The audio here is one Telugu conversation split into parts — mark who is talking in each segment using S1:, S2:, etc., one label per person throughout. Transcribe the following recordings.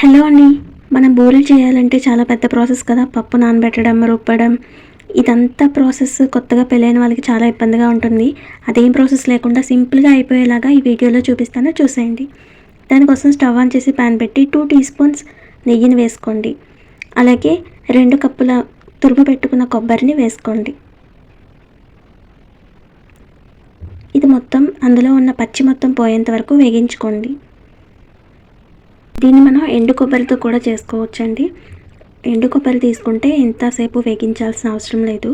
S1: హలో అండి. మనం బూరెలు చేయాలంటే చాలా పెద్ద ప్రాసెస్ కదా. పప్పు నానబెట్టడం రుబ్బడం. ఇదంతా ప్రాసెస్ కొత్తగా పెళ్ళైన వాళ్ళకి చాలా ఇబ్బందిగా ఉంటుంది. అదేం ప్రాసెస్ లేకుండా సింపుల్గా అయిపోయేలాగా ఈ వీడియోలో చూపిస్తాను. చూసేయండి. దానికోసం స్టవ్ ఆన్ చేసి ప్యాన్ పెట్టి టూ టీ స్పూన్స్ నెయ్యిని వేసుకోండి. అలాగే రెండు కప్పుల తురుము పెట్టుకున్న కొబ్బరిని వేసుకోండి. ఇది మొత్తం అందులో ఉన్న పచ్చి మొత్తం పోయేంత వరకు వేగించుకోండి. దీన్ని మనం ఎండు కొబ్బరితో కూడా చేసుకోవచ్చండి. ఎండు కొబ్బరి తీసుకుంటే ఇంతసేపు వేగించాల్సిన అవసరం లేదు.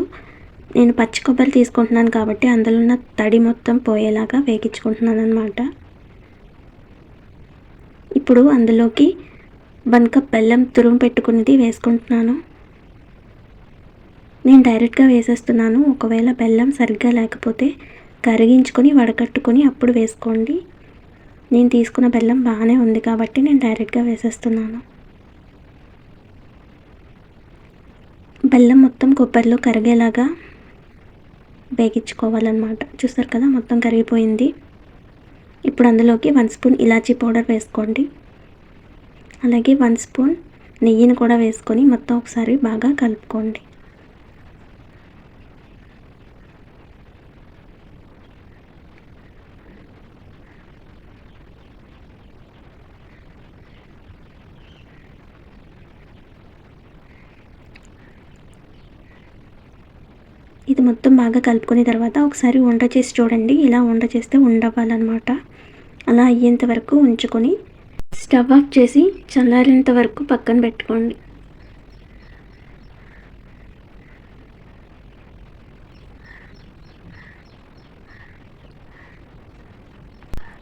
S1: నేను పచ్చి కొబ్బరి తీసుకుంటున్నాను కాబట్టి అందులో ఉన్న తడి మొత్తం పోయేలాగా వేగించుకుంటున్నాను అనమాట ఇప్పుడు అందులోకి వన్ కప్ బెల్లం తురుము పెట్టుకునేది వేసుకుంటున్నాను. నేను డైరెక్ట్గా వేసేస్తున్నాను. ఒకవేళ బెల్లం సరిగ్గా లేకపోతే కరిగించుకొని వడకట్టుకొని అప్పుడు వేసుకోండి. నేను తీసుకున్న బెల్లం బాగానే ఉంది కాబట్టి నేను డైరెక్ట్గా వేసేస్తున్నాను. బెల్లం మొత్తం కొబ్బరిలో కరిగేలాగా వేగించుకోవాలన్నమాట. చూస్తారు కదా మొత్తం కరిగిపోయింది. ఇప్పుడు అందులోకి వన్ స్పూన్ ఇలాచీ పౌడర్ వేసుకోండి. అలాగే వన్ స్పూన్ నెయ్యిని కూడా వేసుకొని మొత్తం ఒకసారి బాగా కలుపుకోండి. ఇది మొత్తం బాగా కలుపుకున్న తర్వాత ఒకసారి వంట చేసి చూడండి. ఇలా వంట చేస్తే ఉండవ్వాలన్నమాట అలా అయ్యేంత వరకు ఉంచుకొని స్టవ్ ఆఫ్ చేసి చల్లారేంత వరకు పక్కన పెట్టుకోండి.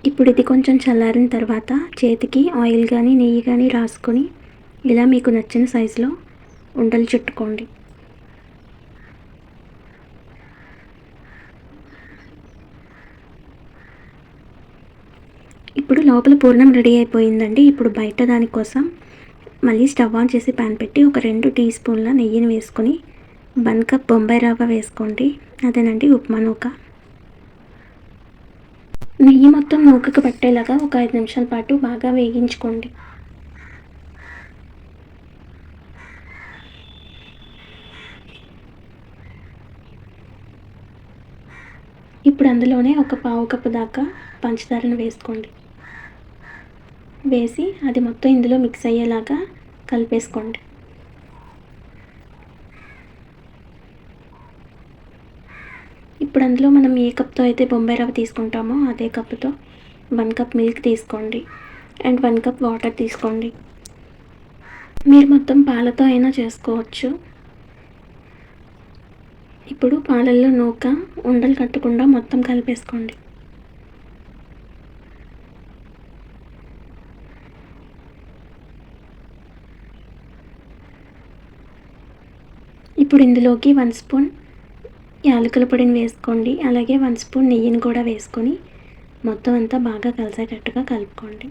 S1: ఇప్పుడు ఇది కొంచెం చల్లారిన తర్వాత చేతికి ఆయిల్ కానీ నెయ్యి కానీ రాసుకొని ఇలా మీకు నచ్చిన సైజులో ఉండలు చుట్టుకోండి. ఇప్పుడు లోపల పూర్ణం రెడీ అయిపోయిందండి. ఇప్పుడు బయట దానికోసం మళ్ళీ స్టవ్ ఆన్ చేసి ప్యాన్ పెట్టి ఒక రెండు టీ స్పూన్ల నెయ్యిని వేసుకొని వన్ కప్ బొంబాయి రవ్వ వేసుకోండి. అదేనండి ఉప్మా నూక. నెయ్యి మొత్తం నూకకు పట్టేలాగా ఒక ఐదు నిమిషాల పాటు బాగా వేగించుకోండి. ఇప్పుడు అందులోనే ఒక పావు కప్పు దాకా పంచదారను వేసుకోండి. వేసి అది మొత్తం ఇందులో మిక్స్ అయ్యేలాగా కలిపేసుకోండి. ఇప్పుడు అందులో మనం ఏ కప్తో అయితే బొంబాయి రవ్వ తీసుకుంటామో అదే కప్తో వన్ కప్ మిల్క్ తీసుకోండి అండ్ వన్ కప్ వాటర్ తీసుకోండి. మీరు మొత్తం పాలతో అయినా చేసుకోవచ్చు. ఇప్పుడు పాలల్లో నూక ఉండలు కట్టకుండా మొత్తం కలిపేసుకోండి. ఇప్పుడు ఇందులోకి వన్ స్పూన్ యాలకుల పొడిని వేసుకోండి. అలాగే వన్ స్పూన్ నెయ్యిని కూడా వేసుకొని మొత్తం అంతా బాగా కలిసేటట్టుగా కలుపుకోండి.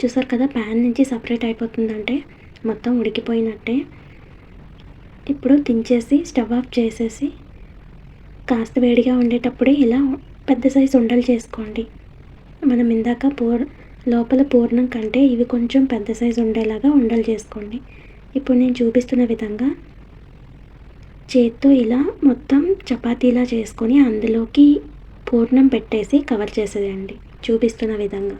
S1: చూసారు కదా ప్యాన్ నుంచి సపరేట్ అయిపోతుందంటే మొత్తం ఉడికిపోయినట్టే. ఇప్పుడు దించేసి స్టవ్ ఆఫ్ చేసేసి కాస్త వేడిగా ఉండేటప్పుడే ఇలా పెద్ద సైజు ఉండలు చేసుకోండి. మనం ఇందాక పూర్ లోపల పూర్ణం కంటే ఇవి కొంచెం పెద్ద సైజు ఉండేలాగా ఉండలు చేసుకోండి. ఇప్పుడు నేను చూపిస్తున్న విధంగా చేత్తో ఇలా మొత్తం చపాతీలా చేసుకొని అందులోకి పూర్ణం పెట్టేసి కవర్ చేసేయండి. చూపిస్తున్న విధంగా.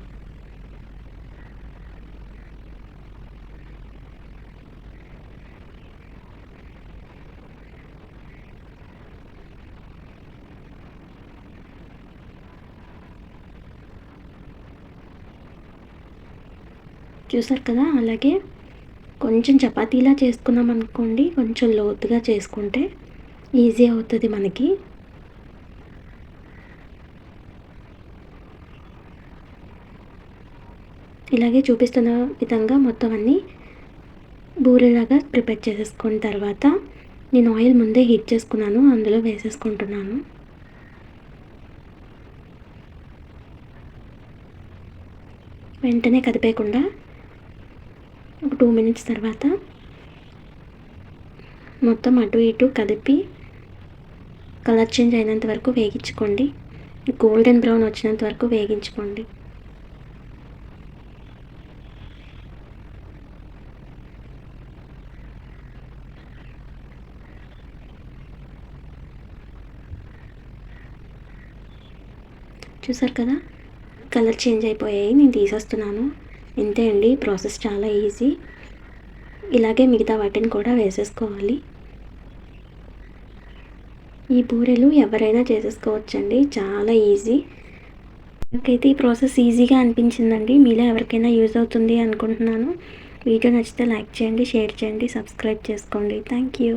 S1: చూసారు కదా? అలాగే కొంచెం చపాతీలా చేసుకున్నాం అనుకోండి కొంచెం లోతుగా చేసుకుంటే ఈజీ అవుతుంది మనకి. ఇలాగే చూపిస్తున్న విధంగా మొత్తం అన్నీ బూరెలాగా ప్రిపేర్ చేసేసుకున్న తర్వాత నేను ఆయిల్ ముందే హీట్ చేసుకున్నాను అందులో వేసేసుకుంటున్నాను. వెంటనే కదిపేయకుండా టూ మినిట్స్ తర్వాత మొత్తం అటు ఇటు కదిపి కలర్ చేంజ్ అయినంత వరకు వేగించుకోండి. గోల్డెన్ బ్రౌన్ వచ్చినంత వరకు వేగించుకోండి. చూసారు కదా? కలర్ చేంజ్ అయిపోయాయి. నేను తీసేస్తున్నాను. ఇంతే అండి. ప్రాసెస్ చాలా ఈజీ. ఇలాగే మిగతా వాటిని కూడా వేసేసుకోవాలి. ఈ బూరెలు ఎవరైనా చేసేసుకోవచ్చండి. చాలా ఈజీ. నాకైతే ఈ ప్రాసెస్ ఈజీగా అనిపించిందండి. మీలో ఎవరికైనా యూజ్ అవుతుంది అనుకుంటున్నాను. వీడియో నచ్చితే లైక్ చేయండి షేర్ చేయండి సబ్స్క్రైబ్ చేసుకోండి. Thank you.